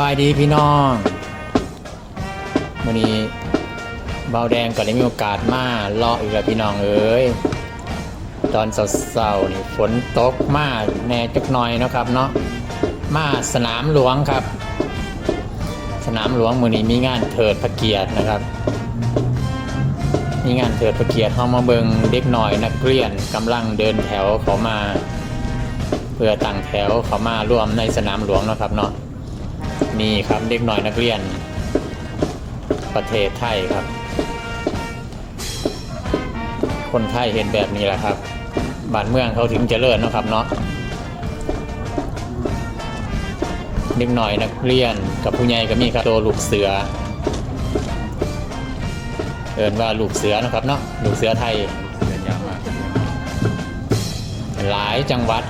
บายดีพี่น้องวันนี้เบาแดงก็ได้มีโอกาสมาเลาะอีกแล้วพี่น้องเอ้ยตอนเสาร์ๆนี่ฝนตกมาแน่จักหน่อยนะครับเนาะมาสนามหลวงครับ สนามหลวงมือนี้มีงานเถิดพระเกียรตินะครับ มีงานเถิดพระเกียรติเข้ามาเบิงเด็กหน่อยนักเรียนกำลังเดินแถวเขามา เพื่อตั้งแถวเขามาร่วมในสนามหลวงนะครับเนาะ นี่ครับเด็กหน่อยนักเรียน ประเทศไทยครับ คนไทยเห็นแบบนี้แหละครับบ้านเมืองเขาถึงเจริญนะครับเนาะเด็กหน่อยนักเรียนกับผู้ใหญ่ก็มีครับตัวลูกเสือเอินว่าลูกเสือนะครับเนาะลูกเสือไทยยหลายจังหวัด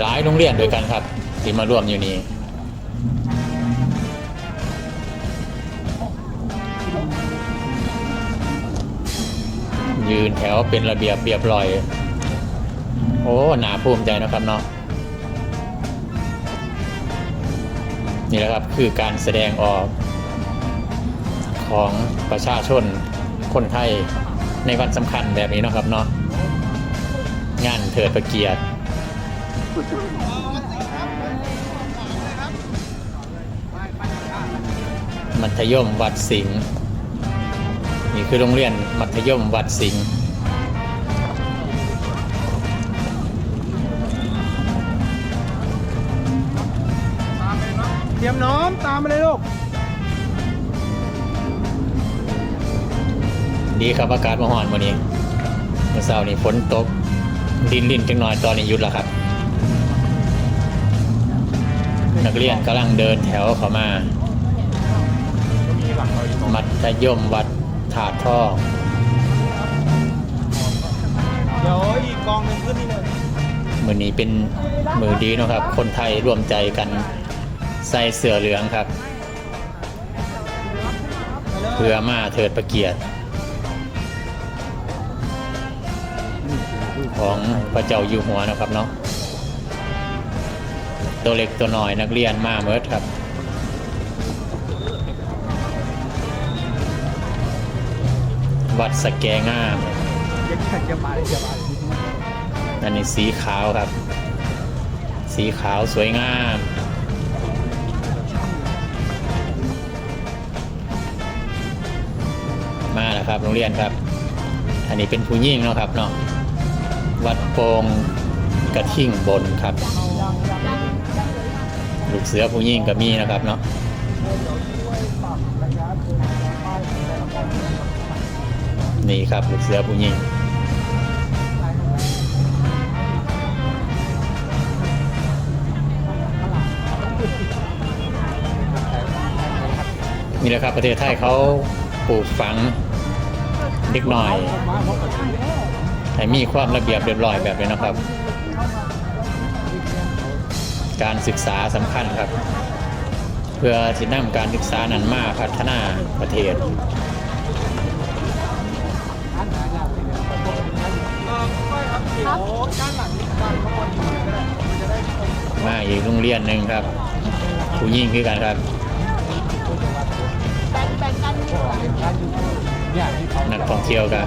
หลายโรงเรียนด้วยกันครับ ที่มาร่วมอยู่นี่ ยืนแถวเป็นระเบียบเรียบร้อย โอ้หนาภูมิใจนะครับเนาะนี่แหละครับคือการแสดงออกของประชาชนคนไทยในวันสำคัญแบบนี้นะครับเนาะงานเถิดประเกียรติมัธยมวัดสิงห์ นี่คือโรงเรียนมัธยมวัดสิงห์เตรียมน้อมตามมาเลยลูก ดีครับอากาศมาหอนวันนี้เมื่อเช้านี้ฝนตก ดินลินจังหน่อยตอนนี้หยุดแล้วครับ นักเรียนกำลังเดินแถวเข้ามาก็มีหลังเราอยู่ตรงมัธยมวัด ถาดทองเดี๋ยวอีกกองหนึ่งขึ้นนี่เลยมือนี้เป็นมือดีเนาะครับ คนไทยร่วมใจกันใส่เสื้อเหลืองครับ เพื่อมาเถิดประเกียรติของพระเจ้าอยู่หัวนะครับเนาะตัวเล็กตัวน้อยนักเรียนมาเมิดครับ วัดสแกงามยังแค่จะมาอันนี้สีขาวครับ สีขาวสวยงาม มาแล้วครับโรงเรียนครับ อันนี้เป็นผู้ยิ่งเนาะครับเนาะวัดโปงกระทิ่งบนครับ ลูกเสือผู้ยิ่งก็มีนะครับเนาะ นี่ครับลูกเสือผู้ยิ่งนี่แหละครับประเทศไทยเขาปลูกฝังเด็กหน่อยให้มีความระเบียบเรียบร้อยแบบนี้นะครับ การศึกษาสำคัญครับ เพื่อที่นำการศึกษานั้นมาพัฒนาประเทศ ครับด้านหลังนี่ด้านข้างบนอยู่ก็ได้มันจะได้ตรงมาอีกโรงเรียนหนึ่งครับ ผู้ยิ่งคือกันครับเนี่ยที่เขานักท่องเที่ยวกับ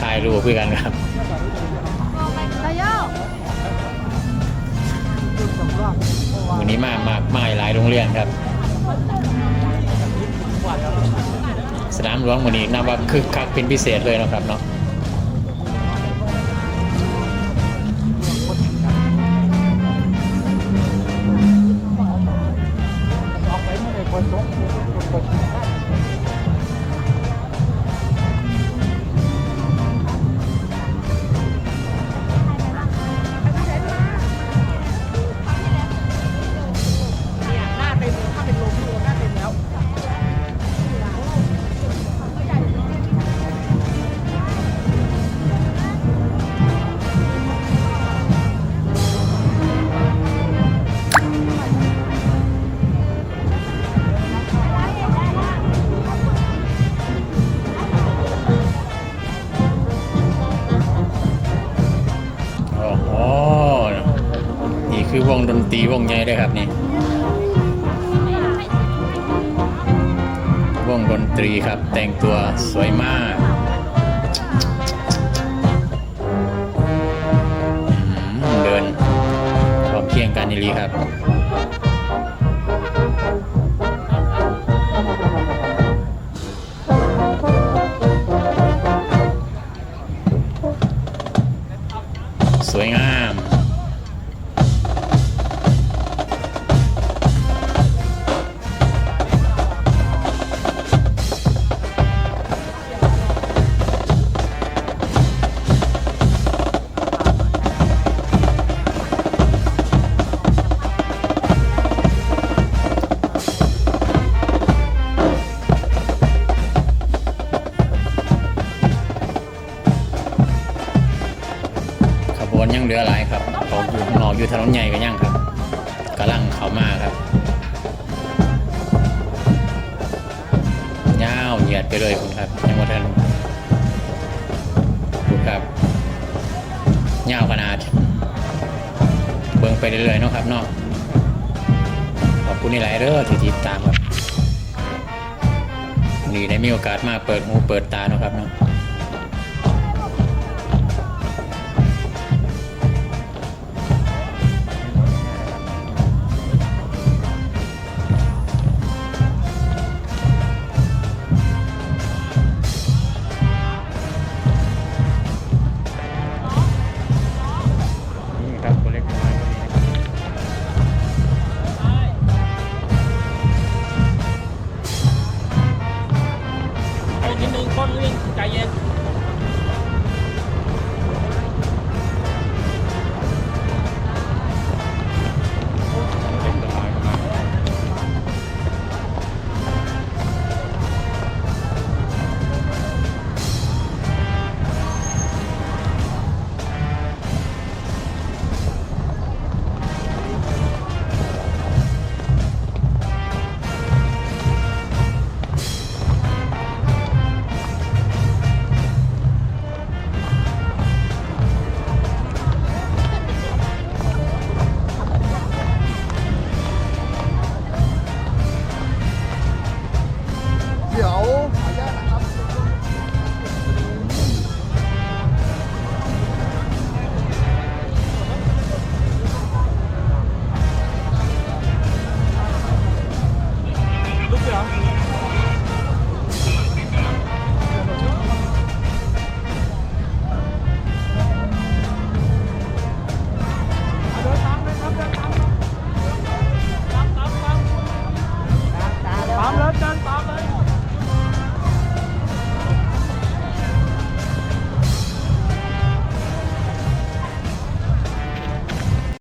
ถ่ายรูปคือกันครับวันนี้มามากมายหลายโรงเรียนครับ สนามหลวงวันนี้นับว่าคึกคักเป็นพิเศษเลยนะครับเนาะ 감사합니다. งดนตรีวงใหญ่ด้วยครับนี่วงดนตรีครับ แต่งตัวสวยมากเดินพร้อมเพียงกันนี่ลีครับ วนยังเหลือหลายครับเขาอยู่ข้างนอกอยู่ถนนใหญ่กันยังครับกำลังเขามาครับยาวเหยียดไปเลยคุณครับยังหมดทันคุณครับยาวขนาดเบิ่งไปเรื่อยๆนะครับนาะขอบคุณในหลายๆเด้อที่ติดตามครับนี่ได้มีโอกาสมาเปิดหูเปิดตาเนาะครับเนาะ